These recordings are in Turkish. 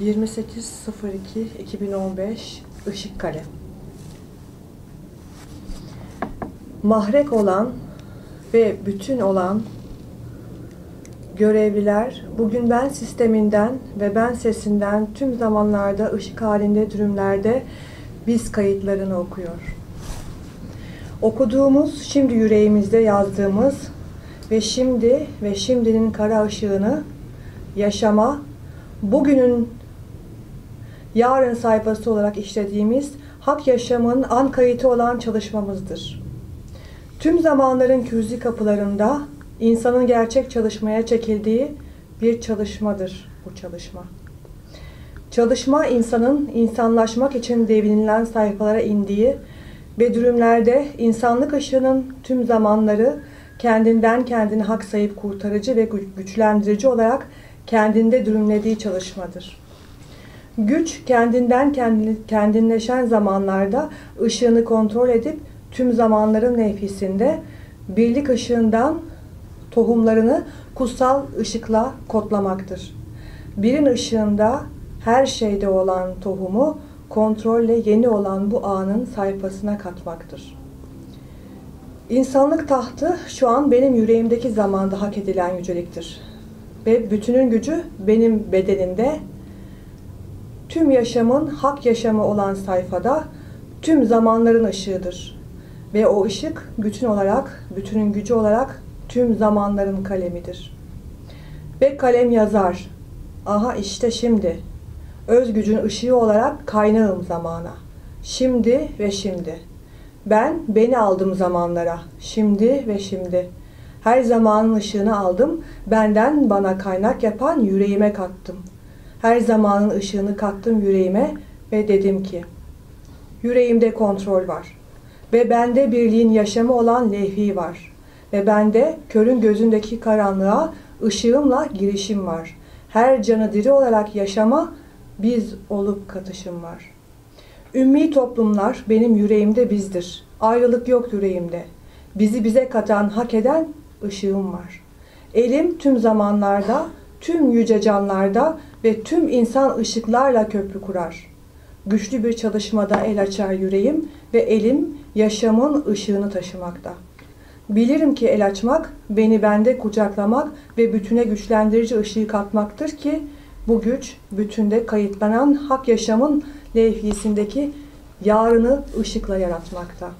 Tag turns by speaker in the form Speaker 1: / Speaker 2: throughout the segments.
Speaker 1: 28.02.2015 Işıkkale Mahrek olan ve bütün olan görevliler bugün ben sisteminden ve ben sesinden tüm zamanlarda ışık halinde dürümlerde biz kayıtlarını okuyor. Okuduğumuz, şimdi yüreğimizde yazdığımız ve şimdi ve şimdinin kara ışığını yaşama, bugünün yarın sayfası olarak işlediğimiz hak yaşamın an kayıtı olan çalışmamızdır. Tüm zamanların küzi kapılarında insanın gerçek çalışmaya çekildiği bir çalışmadır bu çalışma. Çalışma insanın insanlaşmak için devrinilen sayfalara indiği ve dürümlerde insanlık ışığının tüm zamanları kendinden kendini hak sayıp kurtarıcı ve güçlendirici olarak kendinde dürümlediği çalışmadır. Güç kendinden kendinleşen zamanlarda ışığını kontrol edip tüm zamanların nefisinde birlik ışığından tohumlarını kutsal ışıkla kodlamaktır. Birin ışığında her şeyde olan tohumu kontrolle yeni olan bu anın sayfasına katmaktır. İnsanlık tahtı şu an benim yüreğimdeki zamanda hak edilen yüceliktir. Ve bütünün gücü benim bedenimde, tüm yaşamın hak yaşamı olan sayfada tüm zamanların ışığıdır. Ve o ışık bütün olarak, bütünün gücü olarak tüm zamanların kalemidir. Ve kalem yazar, aha işte şimdi, öz gücün ışığı olarak kaynağım zamana. Şimdi ve şimdi. Ben beni aldım zamanlara, şimdi ve şimdi. Her zamanın ışığını aldım, benden bana kaynak yapan yüreğime kattım. Her zamanın ışığını kattım yüreğime ve dedim ki, yüreğimde kontrol var. Ve bende birliğin yaşamı olan levhi var. Ve bende körün gözündeki karanlığa ışığımla girişim var. Her canı diri olarak yaşama biz olup katışım var. Ümmi toplumlar benim yüreğimde bizdir. Ayrılık yok yüreğimde. Bizi bize katan, hak eden ışığım var. Elim tüm zamanlarda, tüm yüce canlarda ve tüm insan ışıklarla köprü kurar. Güçlü bir çalışmada el açar yüreğim ve elim yaşamın ışığını taşımakta. Bilirim ki el açmak, beni bende kucaklamak ve bütüne güçlendirici ışığı katmaktır ki bu güç bütünde kayıtlanan hak yaşamın levhisindeki yarını ışıkla yaratmakta.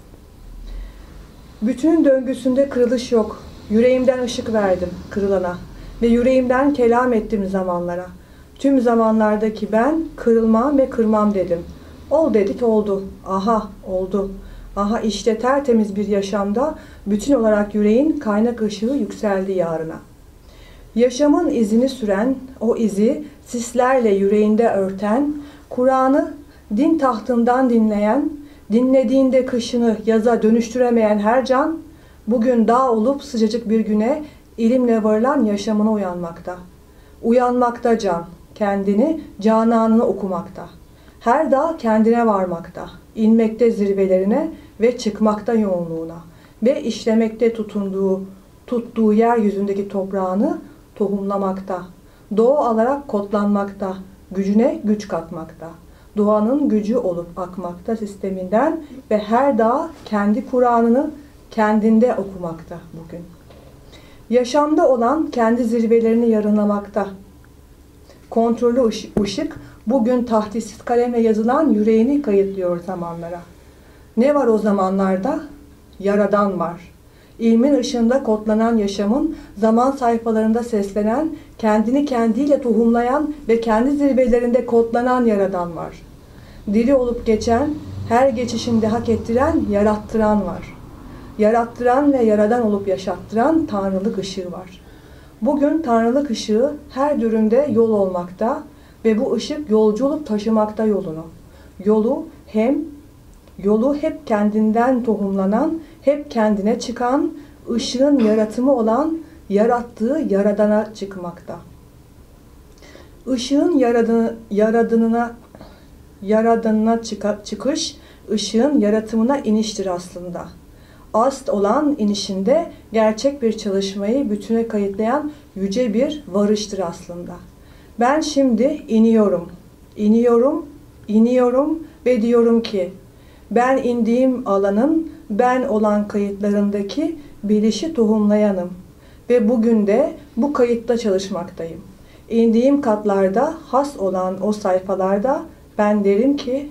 Speaker 1: Bütünün döngüsünde kırılış yok. Yüreğimden ışık verdim kırılana ve yüreğimden kelam ettim zamanlara. Tüm zamanlardaki ben kırılmam ve kırmam dedim. Ol dedik oldu. Aha oldu. Aha işte tertemiz bir yaşamda bütün olarak yüreğin kaynak ışığı yükseldi yarına. Yaşamın izini süren, o izi sislerle yüreğinde örten, Kur'an'ı din tahtından dinleyen, dinlediğinde kışını yaza dönüştüremeyen her can, bugün dağ olup sıcacık bir güne ilimle varılan yaşamına uyanmakta. Uyanmakta can, kendini, cananını okumakta. Her dağ kendine varmakta, inmekte zirvelerine ve çıkmakta yoğunluğuna ve işlemekte tutunduğu, tuttuğu yeryüzündeki toprağını tohumlamakta, doğu alarak kodlanmakta, gücüne güç katmakta. Doğanın gücü olup akmakta sisteminden ve her dağ kendi Kur'an'ını kendinde okumakta bugün. Yaşamda olan kendi zirvelerini yarınlamakta. Kontrolü ışık bugün tahtisiz kalemle yazılan yüreğini kayıtlıyor zamanlara. Ne var o zamanlarda? Yaradan var. İlmin ışığında kodlanan yaşamın zaman sayfalarında seslenen, kendini kendiyle tohumlayan ve kendi zirvelerinde kodlanan yaradan var. Diri olup geçen, her geçişinde hak ettiren, yarattıran var. Yarattıran ve yaradan olup yaşattıran tanrılık ışığı var. Bugün tanrılık ışığı her dürümde yol olmakta ve bu ışık yolcu olup taşımakta yolunu. Yolu hem yolu hep kendinden tohumlanan, hep kendine çıkan, ışığın yaratımı olan yarattığı yaradana çıkmakta. Işığın yaradanı, yaradanına yaradanına çıkış, ışığın yaratımına iniştir aslında. Ast olan inişinde gerçek bir çalışmayı bütüne kayıtlayan yüce bir varıştır aslında. Ben şimdi iniyorum. İniyorum, iniyorum ve diyorum ki ben indiğim alanın ben olan kayıtlarındaki bilişi tohumlayanım ve bugün de bu kayıtta çalışmaktayım. İndiğim katlarda has olan o sayfalarda ben derim ki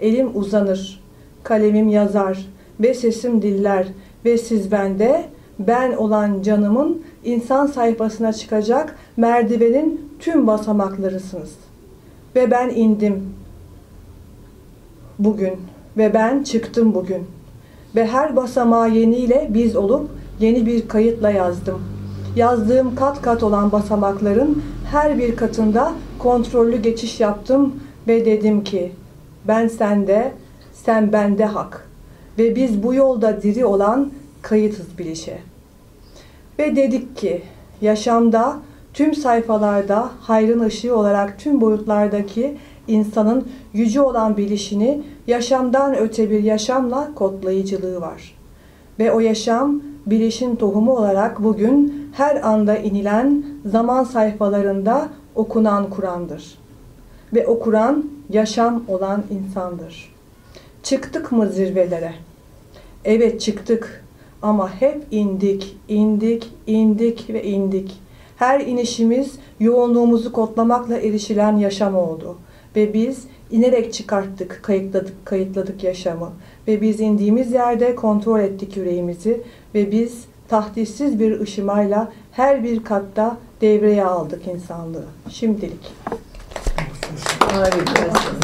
Speaker 1: elim uzanır, kalemim yazar ve sesim diller ve siz bende ben olan canımın insan sayfasına çıkacak merdivenin tüm basamaklarısınız. Ve ben indim bugün ve ben çıktım bugün. Ve her basamağı yeniyle biz olup yeni bir kayıtla yazdım. Yazdığım kat kat olan basamakların her bir katında kontrollü geçiş yaptım ve dedim ki ben sende, sen bende hak. Ve biz bu yolda diri olan kayıtız bilişe. Ve dedik ki yaşamda tüm sayfalarda hayrın ışığı olarak tüm boyutlardaki insanın yüce olan bilişini yaşamdan öte bir yaşamla kodlayıcılığı var. Ve o yaşam bilişin tohumu olarak bugün her anda inilen zaman sayfalarında okunan Kur'an'dır. Ve o Kur'an yaşam olan insandır. Çıktık mı zirvelere? Evet çıktık ama hep indik, indik, indik ve indik. Her inişimiz yoğunluğumuzu kodlamakla erişilen yaşam oldu. Ve biz inerek çıkarttık, kayıtladık, kayıtladık yaşamı. Ve biz indiğimiz yerde kontrol ettik yüreğimizi. Ve biz tahdissiz bir ışımayla her bir katta devreye aldık insanlığı. Şimdilik.
Speaker 2: Harikasın.